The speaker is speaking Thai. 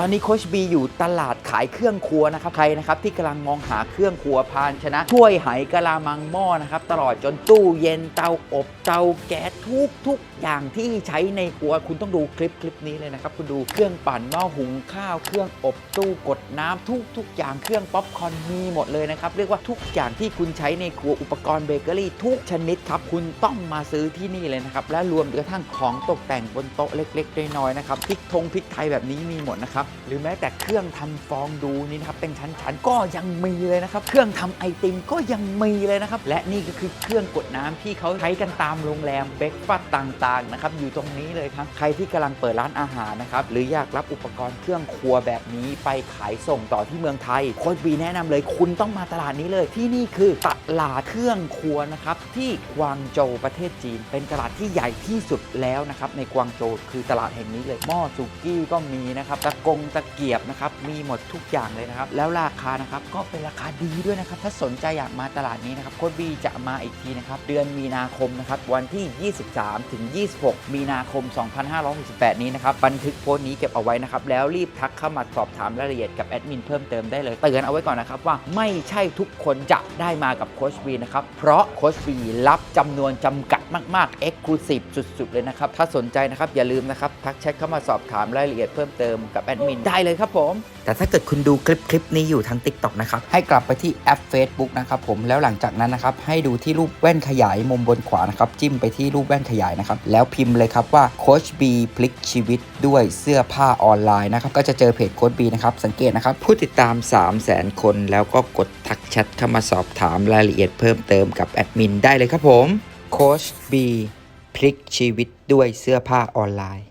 ตอนนี้โคชบีอยู่ตลาดขายเครื่องครัวนะครับใครนะครับที่กำลังมองหาเครื่องครัวพานชนะถ้วยไหกะลามังหม้อนะครับตลอดจนตู้เย็นเตาอบเตาแก๊สทุกทุกอย่างที่ใช้ในครัวคุณต้องดูคลิปคลิปนี้เลยนะครับคุณดูเครื่องปั่นหม้อหุงข้าวเครื่องอบตู้กดน้ำทุกทุกอย่างเครื่องป๊อปคอร์นมีหมดเลยนะครับเรียกว่าทุกอย่างที่คุณใช้ในครัวอุปกรณ์เบเกอรี่ทุกชนิดครับคุณต้องมาซื้อที่นี่เลยนะครับและรวมกระทั่งของตกแต่งบนโต๊ะเล็กๆน้อยๆนะครับพริกทงพริกไทยแบบนี้มีหมดนะครับหรือแม้แต่เครื่องทำฟองดูนี่นะครับเป็นชั้นๆ ก็ยังมีเลยนะครับ เครื่องทำไอติมก็ยังมีเลยนะครับ และนี่ก็คือเครื่องกดน้ำที่เขาใช้กันตามโรงแรมเบรกฟาสต์ต่างๆนะครับอยู่ตรงนี้เลยครับ ใครที่กำลังเปิดร้านอาหารนะครับหรืออยากรับอุปกรณ์เครื่องครัวแบบนี้ไปขายส่งต่อที่เมืองไทยโค้ชบีแนะนำเลยคุณต้องมาตลาดนี้เลย ที่นี่คือตลาดเครื่องครัวนะครับที่กวางโจวประเทศจีน เป็นตลาดที่ใหญ่ที่สุดแล้วนะครับในกวางโจวคือตลาดแห่งนี้เลยหม้อสุกี้ก็มีนะครับตะกงตะเกียบนะครับมีหมดทุกอย่างเลยนะครับ แล้วราคานะครับก็เป็นราคาดีด้วยนะครับ ถ้าสนใจอยากมาตลาดนี้นะครับโค้ชบีจะมาอีกทีนะครับ เดือนมีนาคมนะครับ วันที่ 23 ถึง 26 มีนาคม 2568 นี้นะครับ บันทึกโพสต์นี้เก็บเอาไว้นะครับ แล้วรีบทักเข้ามาสอบถามรายละเอียดกับแอดมินเพิ่มเติมได้เลย เตือนเอาไว้ก่อนนะครับว่าไม่ใช่ทุกคนจะได้มากับโค้ชบีนะครับ เพราะโค้ชบีรับจำนวนจำกัดมากๆ Exclusive สุดๆ เลยนะครับ ถ้าสนใจนะครับอย่าลืมนะครับทักแชทเข้ามาสอบถามรายละเอียดเพิ่มเติมกับแอดมินได้เลยครับผม แต่ถ้าเกิดคุณดูคลิปคลิปนี้อยู่ทาง TikTok นะครับ ให้กลับไปที่แอป Facebook นะครับผมแล้วหลังจากนั้นนะครับ ให้ดูที่รูปแว่นขยายมุมบนขวานะครับ จิ้มไปที่รูปแว่นขยายนะครับ แล้วพิมพ์เลยครับว่าโคชบีพลิกชีวิตด้วยเสื้อผ้าออนไลน์นะครับ ก็จะเจอเพจโคชบีนะครับ สังเกตนะครับ ผู้ติดตาม 3 0 0 0 0 0 คนแล้วก็กดทักแชทเข้ามาสอบถามรายละเอียดเพิ่มเติมกับแอดมินได้เลยครับผมโคชบีพลิกชีวิตด้วยเสื้อผ้าออนไลน์